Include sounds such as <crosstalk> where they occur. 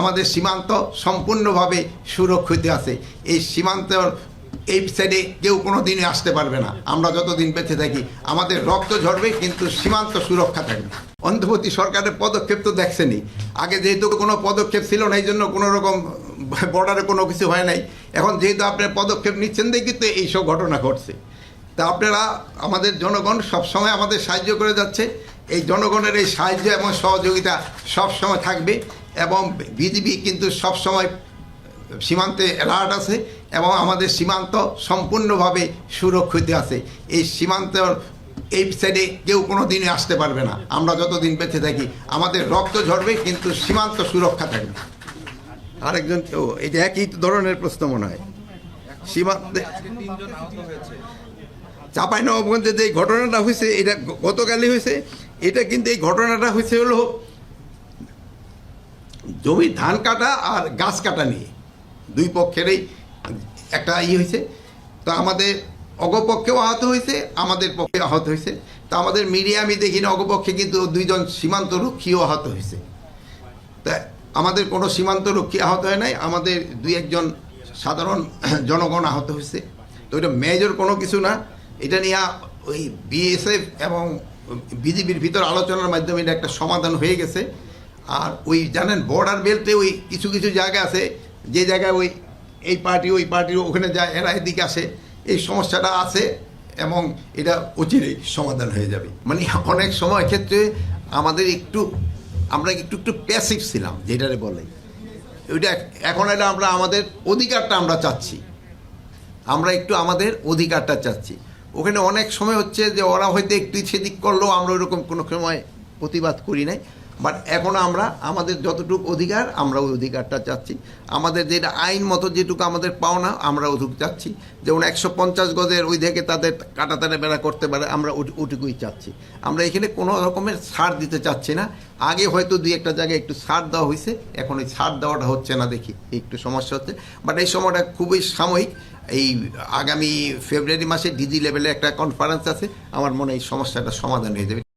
আমাদের সীমান্ত সম্পূর্ণভাবে সুরক্ষিত আছে। এই সীমান্তর, এই সাইডে কেউ কোনো দিনই আসতে পারবে না। আমরা যতদিন বেঁচে থাকি, আমাদের রক্ত ঝরবে, কিন্তু সীমান্ত সুরক্ষা থাকবে। অন্তর্বর্তী সরকারের পদক্ষেপ তো দেখছেনই। আগে যেহেতু কোনো পদক্ষেপ ছিল না এই জন্য কোনো রকম বর্ডারে কোনো কিছু হয় নাই। এখন যেহেতু আপনার পদক্ষেপ নিচ্ছেন, দেখি তো এইসব ঘটনা ঘটছে। তা আপনারা, আমাদের জনগণ সবসময় আমাদের সাহায্য করে যাচ্ছে। এই জনগণের এই সাহায্য এবং সহযোগিতা সবসময় থাকবে। এবং বিজিবি কিন্তু সবসময় সীমান্তে অ্যালার্ট আছে এবং আমাদের সীমান্ত সম্পূর্ণভাবে সুরক্ষিত আছে। এই সীমান্ত এই সাইডে কেউ কোনো দিনই আসতে পারবে না। আমরা যতদিন বেঁচে থাকি, আমাদের রক্ত ঝরবে, কিন্তু সীমান্ত সুরক্ষা থাকবে। আরেকজন, ও এটা একই ধরনের প্রশ্ন মনে হয়। সীমান্তে চাপাই নবাবগঞ্জে যে ঘটনাটা হয়েছে, এটা গতকালই হয়েছে। এটা কিন্তু এই ঘটনাটা হয়েছে হলো জমি ধান কাটা আর গাছ কাটা নিয়ে। দুই পক্ষেরই একটা ই হয়েছে। তো আমাদের অগপক্ষেও আহত হয়েছে, আমাদের পক্ষে আহত হয়েছে। তো আমাদের মিডিয়া আমি দেখি না অগপক্ষে কিন্তু দুইজন সীমান্ত রক্ষীও আহত হয়েছে। তা আমাদের কোনো সীমান্ত রক্ষী আহত হয় নাই, আমাদের দুই একজন সাধারণ <clears throat> জনগণ আহত হয়েছে। তো এটা মেজর কোনো কিছু না। এটা নিয়ে ওই বিএসএফ এবং বিজেপির ভিতর আলোচনার মাধ্যমে এটা একটা সমাধান হয়ে গেছে। আর ওই জানেন বর্ডার বেল্টে ওই কিছু কিছু জায়গা আছে, যে জায়গায় ওই এই পার্টি ওই পার্টি ওখানে যায়, এরা এদিকে আসে। এই সমস্যাটা আছে এবং এটা অচিরেই সমাধান হয়ে যাবে। মানে অনেক সময় ক্ষেত্রে আমাদের একটু, আমরা একটু একটু প্যাসিভ ছিলাম, যেটারে বলে। ওইটা এখন এটা আমরা আমাদের অধিকারটা আমরা চাচ্ছি। আমরা একটু আমাদের অধিকারটা চাচ্ছি। ওখানে অনেক সময় হচ্ছে যে ওরা হয়তো একটু সেদিক করলেও আমরা ওইরকম কোনো সময় প্রতিবাদ করি নাই। বাট এখন আমরা, আমাদের যতটুকু অধিকার, আমরা ওই অধিকারটা চাচ্ছি। আমাদের যেটা আইন মতো যেটুকু আমাদের পাওনা, আমরা ওটুকু চাচ্ছি। যেমন একশো পঞ্চাশ গজের ওই থেকে তাদের কাটাতারে বেড়া করতে পারে, আমরা ওটুকুই চাচ্ছি। আমরা এখানে কোনো রকমের ছাড় দিতে চাচ্ছি না। আগে হয়তো দুই একটা জায়গায় একটু ছাড় দেওয়া হয়েছে এখন ওই ছাড় দেওয়াটা হচ্ছে না দেখি, একটু সমস্যা হচ্ছে। বাট এই সময়টা খুবই সাময়িক। এই আগামী ফেব্রুয়ারি মাসে ডিজি লেভেলে একটা কনফারেন্স আছে, আমার মনে এই সমস্যাটা সমাধান হয়ে যাবে।